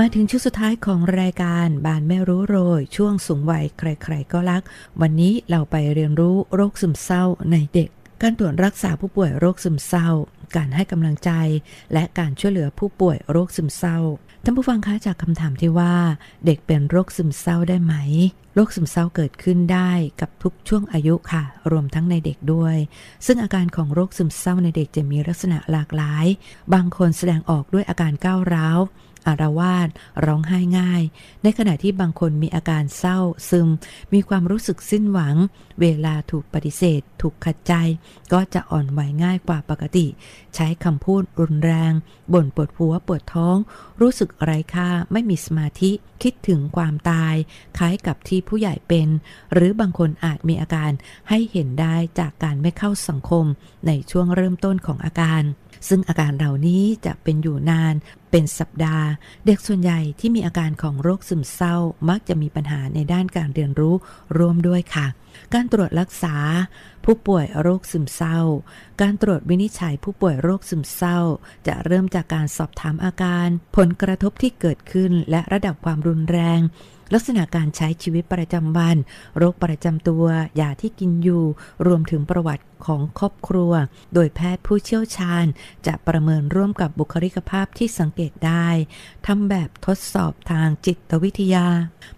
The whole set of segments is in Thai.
มาถึงช่วงสุดท้ายของรายการบานไม่รู้โรย ช่วงสูงวัยใครๆก็รัก วันนี้เราไปเรียนรู้โรคซึมเศร้าในเด็ก การตรวจรักษาผู้ป่วยโรคซึมเศร้า การให้กำลังใจ และการช่วยเหลือผู้ป่วยโรคซึมเศร้าท่านผู้ฟังคะจากคำถามที่ว่าเด็กเป็นโรคซึมเศร้าได้ไหม โรคซึมเศร้าเกิดขึ้นได้กับทุกช่วงอายุค่ะ รวมทั้งในเด็กด้วย ซึ่งอาการของโรคซึมเศร้าในเด็กจะมีลักษณะหลากหลาย บางคนแสดงออกด้วยอาการก้าวร้าว อารวาสร้องไห้ง่าย ในขณะที่บางคนมีอาการเศร้าซึม มีความรู้สึกสิ้นหวัง เวลาถูกปฏิเสธ ถูกขัดใจ ก็จะอ่อนไหวง่ายกว่าปกติ ใช้คำพูดรุนแรงบ่นปวดหัวปวดท้อง รู้สึกไร้ค่าไม่มีสมาธิคิดถึงความตาย คล้ายกับที่ผู้ใหญ่เป็น หรือบางคนอาจมีอาการให้เห็นได้จากการไม่เข้าสังคมในช่วงเริ่มต้นของอาการ ซึ่งอาการเหล่านี้จะเป็นอยู่นาน เป็นสัปดาห์ เด็กส่วนใหญ่ที่มีอาการของโรคซึมเศร้ามักจะมีปัญหาในด้านการเรียนรู้ร่วมด้วยค่ะ การตรวจรักษา ผู้ป่วยโรคซึมเศร้า การตรวจวินิจฉัยผู้ป่วยโรคซึมเศร้า จะเริ่มจากการสอบถามอาการ ผลกระทบที่เกิดขึ้นและระดับความรุนแรง ลักษณะการใช้ชีวิตประจำวัน โรคประจำตัวยาที่กินอยู่ รวมถึงประวัติของครอบครัว โดยแพทย์ผู้เชี่ยวชาญ จะประเมินร่วมกับบุคลิกภาพที่สังเกตได้ทำแบบทดสอบทางจิตวิทยา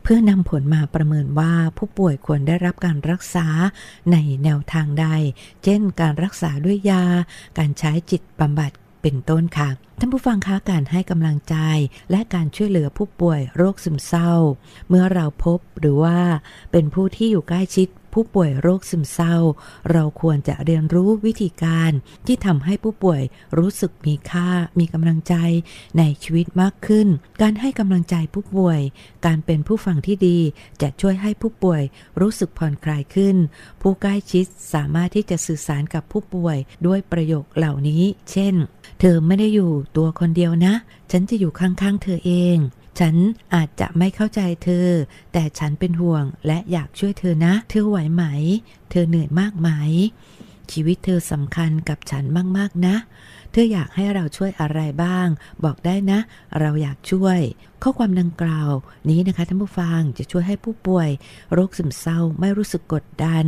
เพื่อนำผลมาประเมินว่าผู้ป่วยควรได้รับการรักษาในแนวทางใด เช่น การรักษาด้วยยา การใช้จิตบำบัดเป็นต้นค่ะ ท่านผู้ฟังคะการให้กำลังใจ และการช่วยเหลือผู้ป่วยโรคซึมเศร้า เมื่อเราพบหรือว่าเป็นผู้ที่อยู่ใกล้ชิด ผู้ป่วยโรคซึมเศร้า เราควรจะเรียนรู้วิธีการที่ทำให้ผู้ป่วยรู้สึกมีค่า มีกำลังใจในชีวิตมากขึ้น การให้กำลังใจผู้ป่วย การเป็นผู้ฟังที่ดีจะช่วยให้ผู้ป่วยรู้สึกผ่อนคลายขึ้น ผู้ใกล้ชิดสามารถที่จะสื่อสารกับผู้ป่วยด้วยประโยคเหล่านี้ เช่น เธอไม่ได้อยู่ตัวคนเดียวนะ ฉันจะอยู่ข้างๆเธอเอง ฉันอาจจะไม่เข้าใจเธอ แต่ฉันเป็นห่วงและอยากช่วยเธอนะ เธอไหวไหม เธอเหนื่อยมากไหม ชีวิตเธอสำคัญกับฉันมาก ๆ นะ เธออยากให้เราช่วยอะไรบ้าง บอกได้นะ เราอยากช่วยข้อความดังกล่าวนี้นะคะท่านผู้ฟังจะช่วยให้ผู้ป่วย โรคซึมเศร้าไม่รู้สึกกดดัน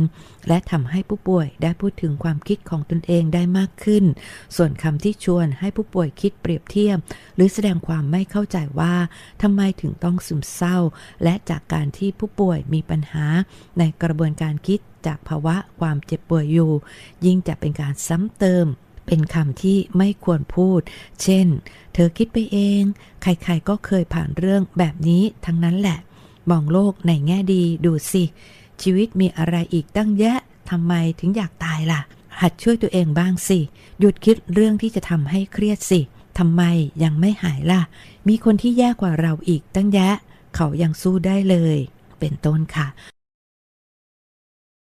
และทำให้ผู้ป่วยได้พูดถึงความคิดของตนเองได้มากขึ้น ส่วนคำที่ชวนให้ผู้ป่วยคิดเปรียบเทียบ หรือแสดงความไม่เข้าใจว่าทำไมถึงต้องซึมเศร้า และจากการที่ผู้ป่วยมีปัญหาในกระบวนการคิดจากภาวะความเจ็บป่วยอยู่ ยิ่งจะเป็นการซ้ำเติม เป็นคำที่ไม่ควรพูด เช่น เธอคิดไปเอง ใครๆก็เคยผ่านเรื่องแบบนี้ทั้งนั้นแหละ มองโลกในแง่ดีดูสิ ชีวิตมีอะไรอีกตั้งแยะทำไมถึงอยากตายล่ะ หัดช่วยตัวเองบ้างสิ หยุดคิดเรื่องที่จะทำให้เครียดสิทำไมยังไม่หายล่ะ มีคนที่แย่กว่าเราอีกตั้งแยะ เขายังสู้ได้เลย เป็นต้นค่ะ